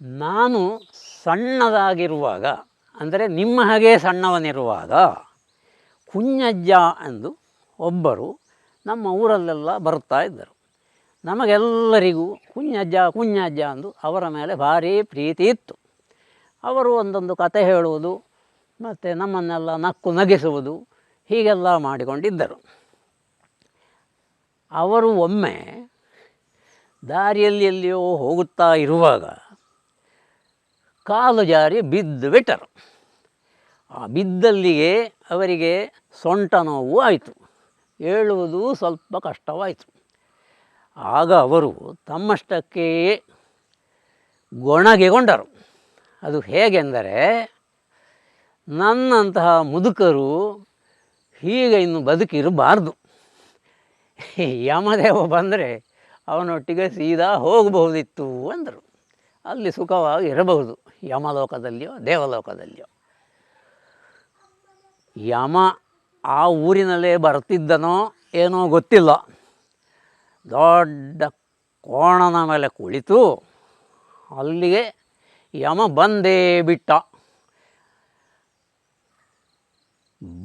ನಾನು ಸಣ್ಣದಾಗಿರುವಾಗ, ಅಂದರೆ ನಿಮ್ಮ ಹಾಗೆ ಸಣ್ಣವನಿರುವಾಗ, ಕುಂಜಜ್ಜ ಎಂದು ಒಬ್ಬರು ನಮ್ಮ ಊರಲ್ಲೆಲ್ಲ ಬರ್ತಾ ಇದ್ದರು. ನಮಗೆಲ್ಲರಿಗೂ ಕುಂಜಜ್ಜ ಕುಂಜಜ್ಜ ಎಂದು ಅವರ ಮೇಲೆ ಭಾರಿ ಪ್ರೀತಿ ಇತ್ತು. ಅವರು ಒಂದೊಂದು ಕತೆ ಹೇಳುವುದು, ಮತ್ತು ನಮ್ಮನ್ನೆಲ್ಲ ನಕ್ಕು ನಗಿಸುವುದು, ಹೀಗೆಲ್ಲ ಮಾಡಿಕೊಂಡಿದ್ದರು. ಅವರು ಒಮ್ಮೆ ದಾರಿಯಲ್ಲಿ ಎಲ್ಲಿಯೋ ಹೋಗುತ್ತಾ ಇರುವಾಗ ಕಾಲು ಜಾರಿ ಬಿದ್ದು ಬಿಟ್ಟರು. ಆ ಬಿದ್ದಲ್ಲಿಗೆ ಅವರಿಗೆ ಸೊಂಟ ನೋವು ಆಯಿತು. ಹೇಳುವುದು ಸ್ವಲ್ಪ ಕಷ್ಟವಾಯಿತು. ಆಗ ಅವರು ತಮ್ಮಷ್ಟಕ್ಕೆ ಗೊಣಗೆಗೊಂಡರು. ಅದು ಹೇಗೆಂದರೆ, ನನ್ನಂತಹ ಮುದುಕರು ಹೀಗೆ ಇನ್ನು ಬದುಕಿರಬಾರ್ದು. ಯಮದೇವ ಬಂದರೆ ಅವನೊಟ್ಟಿಗೆ ಸೀದಾ ಹೋಗಬಹುದಿತ್ತು ಅಂದರು. ಅಲ್ಲಿ ಸುಖವಾಗಿ ಇರಬಹುದು. ಯಮಲೋಕದಲ್ಲಿಯೋ, ದೇವಲೋಕದಲ್ಲಿಯೋ. ಯಮ ಆ ಊರಿನಲ್ಲೇ ಬರ್ತಿದ್ದನೋ ಏನೋ ಗೊತ್ತಿಲ್ಲ. ದೊಡ್ಡ ಕೋಣನ ಮೇಲೆ ಕುಳಿತು ಅಲ್ಲಿಗೆ ಯಮ ಬಂದೇ ಬಿಟ್ಟ.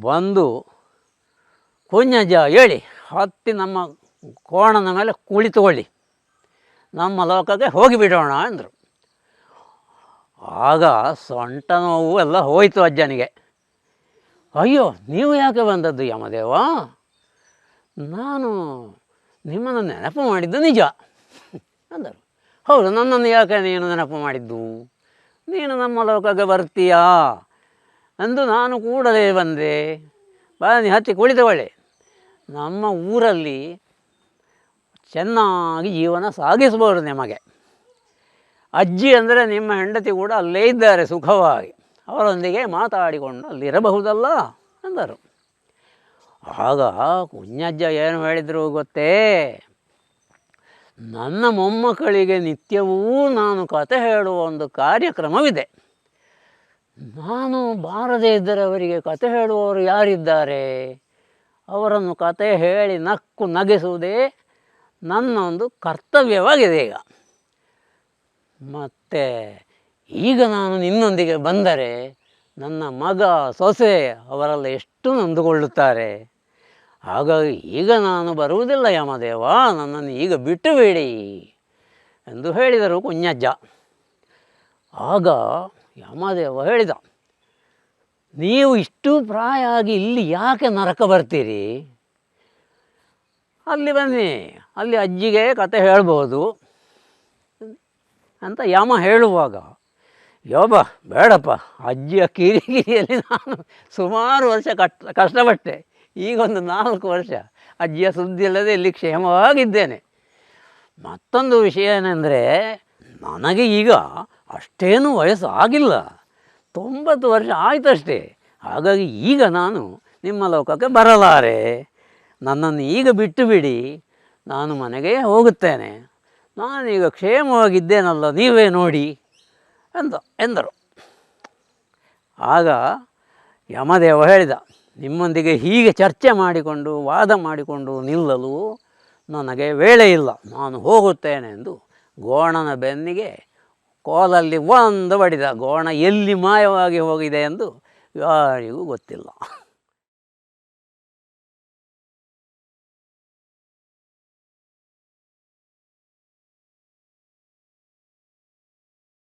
ಬಂದು ಕುಂಜ ಹೇಳಿ, ಹತ್ತಿ ನಮ್ಮ ಕೋಣನ ಮೇಲೆ ಕುಳಿತುಕೊಳ್ಳಿ. ನಮ್ಮ ಲೋಕಕ್ಕೆ ಹೋಗಿಬಿಡೋಣ ಅಂದರು. ಆಗ ಸೊಂಟ ನೋವು ಎಲ್ಲ ಹೋಯಿತು ಅಜ್ಜನಿಗೆ. ಅಯ್ಯೋ, ನೀವು ಯಾಕೆ ಬಂದದ್ದು ಯಮದೇವ? ನಾನು ನಿಮ್ಮನ್ನು ನೆನಪು ಮಾಡಿದ್ದು ನಿಜ, ಅಂದರು. ಹೌದು, ನನ್ನನ್ನು ಯಾಕೆ ನೀನು ನೆನಪು ಮಾಡಿದ್ದು? ನೀನು ನಮ್ಮ ಲೋಕಕ್ಕೆ ಬರ್ತೀಯಾ? ಅಂದು ನಾನು ಕೂಡಲೇ ಬಂದೆ. ಬನ್ನಿ ಹತ್ತಿ ಕುಳಿತುಕೊಳ್ಳಿ ನಮ್ಮ ಊರಲ್ಲಿ ಚೆನ್ನಾಗಿ ಜೀವನ ಸಾಗಿಸ್ಬೋದು ನಿಮಗೆ. ಅಜ್ಜಿ ಅಂದರೆ ನಿಮ್ಮ ಹೆಂಡತಿ ಕೂಡ ಅಲ್ಲೇ ಇದ್ದಾರೆ ಸುಖವಾಗಿ. ಅವರೊಂದಿಗೆ ಮಾತಾಡಿಕೊಂಡು ಅಲ್ಲಿರಬಹುದಲ್ಲ ಎಂದರು ಆಗ ಕುಂಜಜ್ಜ ಏನು ಹೇಳಿದರು ಗೊತ್ತೇ? ನನ್ನ ಮೊಮ್ಮಕ್ಕಳಿಗೆ ನಿತ್ಯವೂ ನಾನು ಕತೆ ಹೇಳುವ ಒಂದು ಕಾರ್ಯಕ್ರಮವಿದೆ. ನಾನು ಬಾರದೇ ಇದ್ದರೆ ಅವರಿಗೆ ಕತೆ ಹೇಳುವವರು ಯಾರಿದ್ದಾರೆ? ಅವರನ್ನು ಕತೆ ಹೇಳಿ ನಕ್ಕು ನಗಿಸುವುದೇ ನನ್ನ ಒಂದು ಕರ್ತವ್ಯವಾಗಿದೆ ಈಗ. ಮತ್ತು ಈಗ ನಾನು ನಿನ್ನೊಂದಿಗೆ ಬಂದರೆ ನನ್ನ ಮಗ ಸೊಸೆ ಅವರೆಲ್ಲ ಎಷ್ಟು ನೊಂದುಕೊಳ್ಳುತ್ತಾರೆ? ಹಾಗಾಗಿ ಈಗ ನಾನು ಬರುವುದಿಲ್ಲ ಯಮದೇವ, ನನ್ನನ್ನು ಈಗ ಬಿಟ್ಟುಬೇಡಿ ಎಂದು ಹೇಳಿದರು ಕುಂಜಜ್ಜ ಆಗ ಯಮದೇವ ಹೇಳಿದ, ನೀವು ಇಷ್ಟು ಪ್ರಾಯ ಆಗಿ ಇಲ್ಲಿ ಯಾಕೆ ನರಕ ಬರ್ತೀರಿ? ಅಲ್ಲಿ ಬನ್ನಿ, ಅಲ್ಲಿ ಅಜ್ಜಿಗೆ ಕತೆ ಹೇಳ್ಬೋದು. ಅಂತ ಯಮ ಹೇಳುವಾಗ, ಯೋಬ, ಬೇಡಪ್ಪ ಅಜ್ಜಿಯ ಕಿರಿಕಿರಿಯಲ್ಲಿ ನಾನು ಸುಮಾರು ವರ್ಷ ಕಷ್ಟ ಕಷ್ಟಪಟ್ಟೆ. ಈಗೊಂದು ನಾಲ್ಕು ವರ್ಷ ಅಜ್ಜಿಯ ಸುದ್ದಿ ಇಲ್ಲದೆ ಇಲ್ಲಿ ಕ್ಷೇಮವಾಗಿದ್ದೇನೆ. ಮತ್ತೊಂದು ವಿಷಯ ಏನೆಂದರೆ, ನನಗೆ ಈಗ ಅಷ್ಟೇನೂ ವಯಸ್ಸು ಆಗಿಲ್ಲ ತೊಂಬತ್ತು ವರ್ಷ ಆಯಿತಷ್ಟೇ. ಹಾಗಾಗಿ ಈಗ ನಾನು ನಿಮ್ಮ ಲೋಕಕ್ಕೆ ಬರಲಾರೆ. ನನ್ನನ್ನು ಈಗ ಬಿಟ್ಟು ಬಿಡಿ. ನಾನು ಮನೆಗೆ ಹೋಗುತ್ತೇನೆ. ನಾನೀಗ ಕ್ಷೇಮವಾಗಿದ್ದೇನಲ್ಲ, ನೀವೇ ನೋಡಿ ಎಂದ, ಎಂದರು. ಆಗ ಯಮದೇವ ಹೇಳಿದ, ನಿಮ್ಮೊಂದಿಗೆ ಹೀಗೆ ಚರ್ಚೆ ಮಾಡಿಕೊಂಡು, ವಾದ ಮಾಡಿಕೊಂಡು ನಿಲ್ಲಲು ನನಗೆ ವೇಳೆ ಇಲ್ಲ. ನಾನು ಹೋಗುತ್ತೇನೆ ಎಂದು ಗೋಣನ ಬೆನ್ನಿಗೆ ಕೋಲಲ್ಲಿ ಒಂದು ಬಡಿದ, ಗೋಣ ಎಲ್ಲಿ ಮಾಯವಾಗಿ ಹೋಗಿದೆ ಎಂದು ಯಾರಿಗೂ ಗೊತ್ತಿಲ್ಲ.